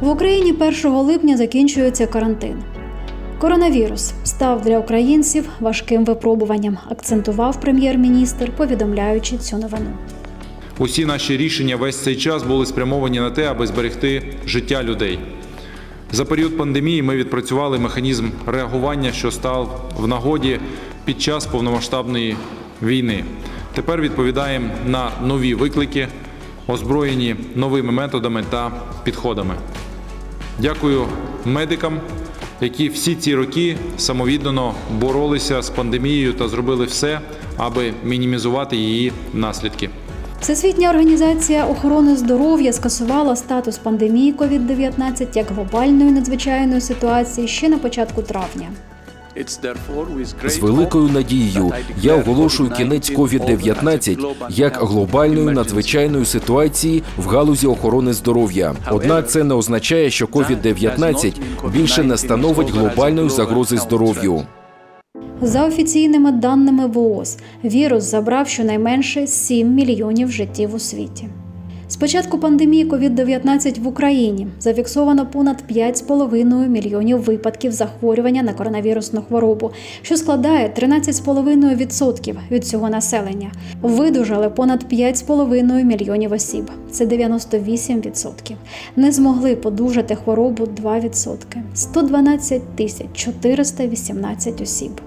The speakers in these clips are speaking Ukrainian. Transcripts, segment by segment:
В Україні 1 липня закінчується карантин. Коронавірус став для українців важким випробуванням, акцентував прем'єр-міністр, повідомляючи цю новину. Усі наші рішення весь цей час були спрямовані на те, аби зберегти життя людей. За період пандемії ми відпрацювали механізм реагування, що став в нагоді під час повномасштабної війни. Тепер відповідаємо на нові виклики, озброєні новими методами та підходами. Дякую медикам, які всі ці роки самовіддано боролися з пандемією та зробили все, аби мінімізувати її наслідки. Всесвітня організація охорони здоров'я скасувала статус пандемії COVID-19 як глобальної надзвичайної ситуації ще на початку травня. З великою надією я оголошую кінець COVID-19 як глобальної надзвичайної ситуації в галузі охорони здоров'я. Однак це не означає, що COVID-19 більше не становить глобальної загрози здоров'ю. За офіційними даними ВООЗ, вірус забрав щонайменше 7 мільйонів життів у світі. З початку пандемії COVID-19 в Україні зафіксовано понад 5,5 мільйонів випадків захворювання на коронавірусну хворобу, що складає 13,5% від всього населення. Видужали понад 5,5 мільйонів осіб. Це 98%. Не змогли подужати хворобу 2%. 112 тисяч 418 осіб.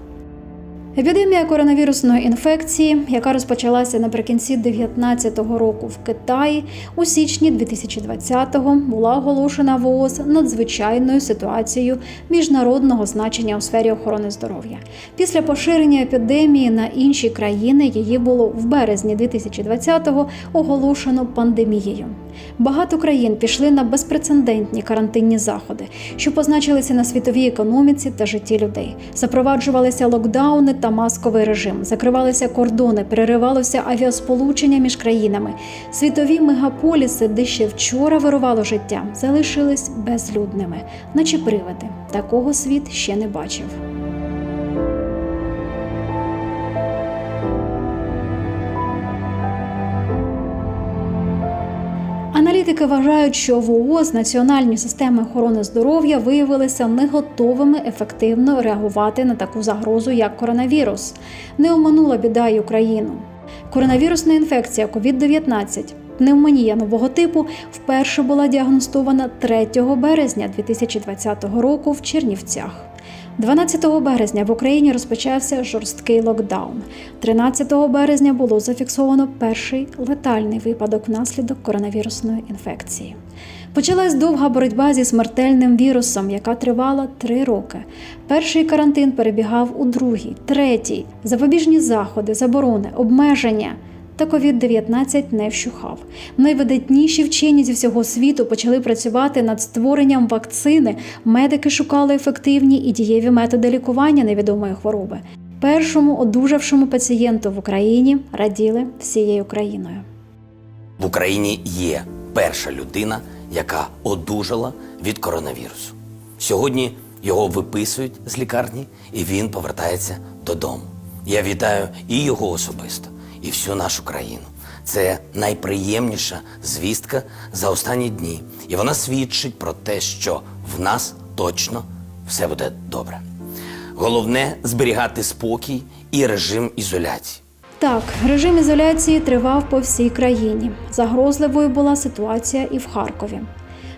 Епідемія коронавірусної інфекції, яка розпочалася наприкінці 2019 року в Китаї, у січні 2020-го була оголошена ВООЗ надзвичайною ситуацією міжнародного значення у сфері охорони здоров'я. Після поширення епідемії на інші країни її було в березні 2020-го оголошено пандемією. Багато країн пішли на безпрецедентні карантинні заходи, що позначилися на світовій економіці та житті людей. Запроваджувалися локдауни та масковий режим, закривалися кордони, переривалося авіасполучення між країнами. Світові мегаполіси, де ще вчора вирувало життя, залишились безлюдними, наче привиди. Такого світ ще не бачив. Аналітики вважають, що в ООС національні системи охорони здоров'я виявилися не готовими ефективно реагувати на таку загрозу, як коронавірус. Не оминула біда й Україну. Коронавірусна інфекція COVID-19 Пневмонія нового типу вперше була діагностована 3 березня 2020 року в Чернівцях. 12 березня в Україні розпочався жорсткий локдаун. 13 березня було зафіксовано перший летальний випадок внаслідок коронавірусної інфекції. Почалась довга боротьба зі смертельним вірусом, яка тривала три роки. Перший карантин перебігав у другий, третій, запобіжні заходи, заборони, обмеження. Та COVID-19 не вщухав. Найвидатніші вчені зі всього світу почали працювати над створенням вакцини. Медики шукали ефективні і дієві методи лікування невідомої хвороби. Першому одужавшому пацієнту в Україні раділи всією країною. В Україні є перша людина, яка одужала від коронавірусу. Сьогодні його виписують з лікарні, і він повертається додому. Я вітаю і його особисто, і всю нашу країну. Це найприємніша звістка за останні дні, і вона свідчить про те, що в нас точно все буде добре. Головне зберігати спокій і режим ізоляції. Так, режим ізоляції тривав по всій країні. Загрозливою була ситуація і в Харкові.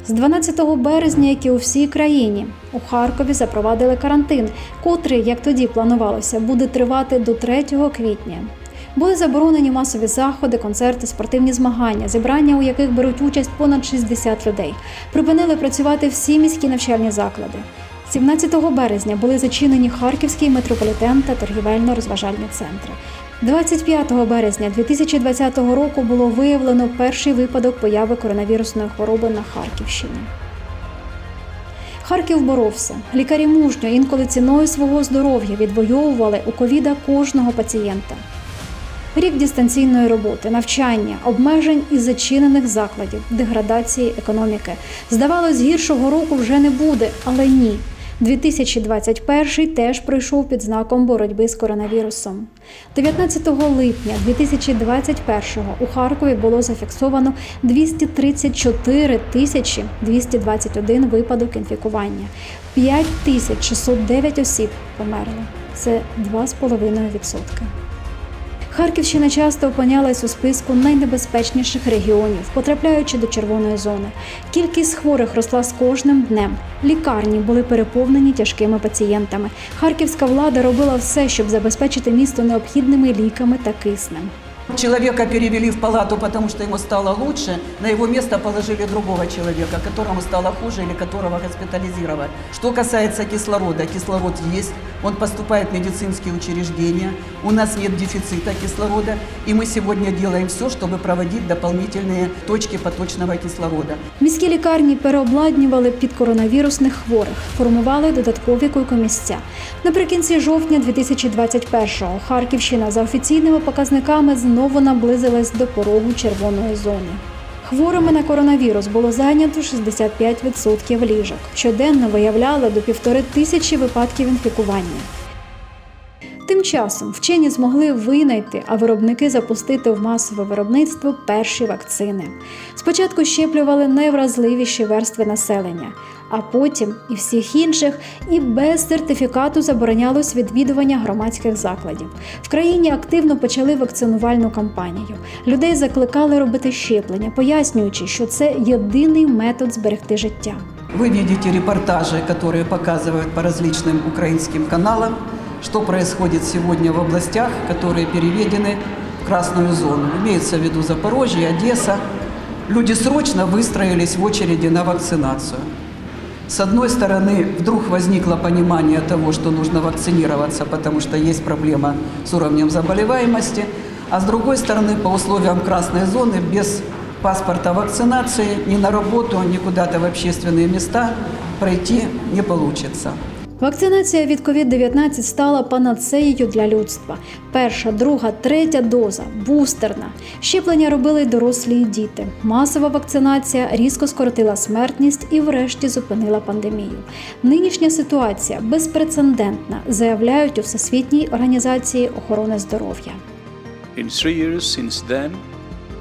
З 12 березня, як і у всій країні, у Харкові запровадили карантин, котрий, як тоді планувалося, буде тривати до 3 квітня. Були заборонені масові заходи, концерти, спортивні змагання, зібрання, у яких беруть участь понад 60 людей. Припинили працювати всі міські навчальні заклади. 17 березня були зачинені Харківський метрополітен та торгівельно-розважальні центри. 25 березня 2020 року було виявлено перший випадок появи коронавірусної хвороби на Харківщині. Харків боровся. Лікарі мужньо, інколи ціною свого здоров'я відвоювали у ковіда кожного пацієнта. Рік дистанційної роботи, навчання, обмежень і зачинених закладів, деградації економіки. Здавалось, гіршого року вже не буде, але ні. 2021 теж пройшов під знаком боротьби з коронавірусом. 19 липня 2021 у Харкові було зафіксовано 234 тисячі 221 випадок інфікування. 5609 осіб померли. Це 2,5%. Харківщина часто опинялась у списку найнебезпечніших регіонів, потрапляючи до червоної зони. Кількість хворих росла з кожним днем. Лікарні були переповнені тяжкими пацієнтами. Харківська влада робила все, щоб забезпечити місто необхідними ліками та киснем. Человека перевели в палату, потому что ему стало лучше. На его место положили другого человека, которому стало хуже или которого госпитализировали. Что касается кислорода, кислород есть, он поступает в медицинские учреждения. У нас нет дефицита кислорода, и мы сегодня делаем все, чтобы проводить дополнительные точки поточного кислорода. Міські лікарні переобладнювали під коронавірусних хворих, формували додаткові койкомісця. Наприкінці жовтня 2021-го Харківщина за офіційними показниками знову наблизилась до порогу червоної зони. Хворими на коронавірус було зайнято 65% ліжок. Щоденно виявляли до півтори тисячі випадків інфікування Тим часом вчені змогли винайти, а виробники запустити в масове виробництво перші вакцини. Спочатку щеплювали найвразливіші верстви населення, а потім і всіх інших, і без сертифікату заборонялось відвідування громадських закладів. В країні активно почали вакцинувальну кампанію. Людей закликали робити щеплення, пояснюючи, що це єдиний метод зберегти життя. Вы видите репортажи, которые показывают по различным украинским каналам, Что происходит сегодня в областях, которые переведены в красную зону. Имеется в виду Запорожье, Одесса. Люди срочно выстроились в очереди на вакцинацию. С одной стороны, вдруг возникло понимание того, что нужно вакцинироваться, потому что есть проблема с уровнем заболеваемости, а с другой стороны, по условиям красной зоны, без паспорта вакцинации ни на работу, ни куда-то в общественные места пройти не получится. Вакцинація від COVID-19 стала панацеєю для людства. Перша, друга, третя доза бустерна. Щеплення робили й дорослі і діти. Масова вакцинація різко скоротила смертність і, врешті, зупинила пандемію. Нинішня ситуація безпрецедентна, заявляють у Всесвітній організації охорони здоров'я.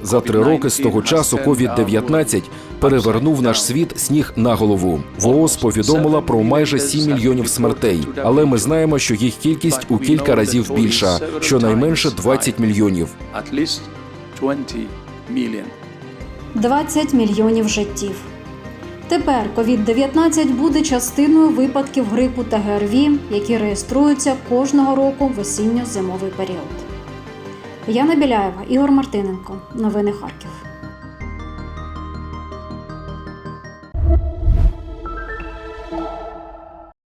За три роки з того часу COVID-19 перевернув наш світ сніг на голову. ВООЗ повідомила про майже 7 мільйонів смертей, але ми знаємо, що їх кількість у кілька разів більша, щонайменше 20 мільйонів. at least 20 million. 20 мільйонів життів. Тепер COVID-19 буде частиною випадків грипу та ГРВІ, які реєструються кожного року в осінньо-зимовий період. Яна Біляєва, Ігор Мартиненко. Новини Харків.